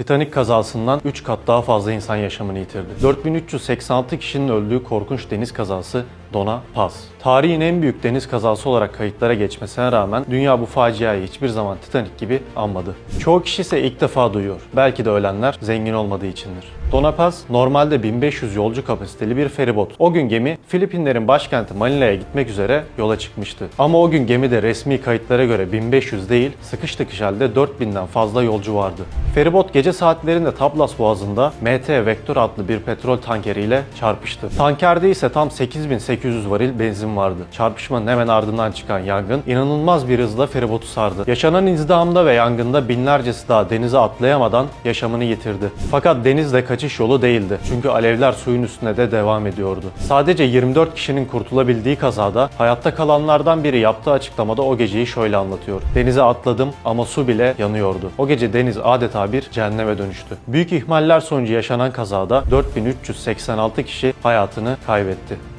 Titanic kazasından 3 kat daha fazla insan yaşamını yitirdi. 4386 kişinin öldüğü korkunç deniz kazası Dona Paz. Tarihin en büyük deniz kazası olarak kayıtlara geçmesine rağmen dünya bu faciayı hiçbir zaman Titanic gibi anmadı. Çoğu kişi ise ilk defa duyuyor. Belki de ölenler zengin olmadığı içindir. Dona Paz normalde 1500 yolcu kapasiteli bir feribot. O gün gemi Filipinlerin başkenti Manila'ya gitmek üzere yola çıkmıştı. Ama o gün gemide resmi kayıtlara göre 1500 değil sıkış tıkış halde 4000'den fazla yolcu vardı. Feribot gece saatlerinde Tablas Boğazı'nda MT Vector adlı bir petrol tankeriyle çarpıştı. Tankerde ise tam 8800 varil benzin vardı. Çarpışmanın hemen ardından çıkan yangın inanılmaz bir hızla feribotu sardı. Yaşanan izdihamda ve yangında binlercesi daha denize atlayamadan yaşamını yitirdi. Fakat deniz de kaçış yolu değildi. Çünkü alevler suyun üstünde de devam ediyordu. Sadece 24 kişinin kurtulabildiği kazada hayatta kalanlardan biri yaptığı açıklamada o geceyi şöyle anlatıyor. Denize atladım ama su bile yanıyordu. O gece deniz adeta bir cehenneme dönüştü. Büyük ihmaller sonucu yaşanan kazada 4386 kişi hayatını kaybetti.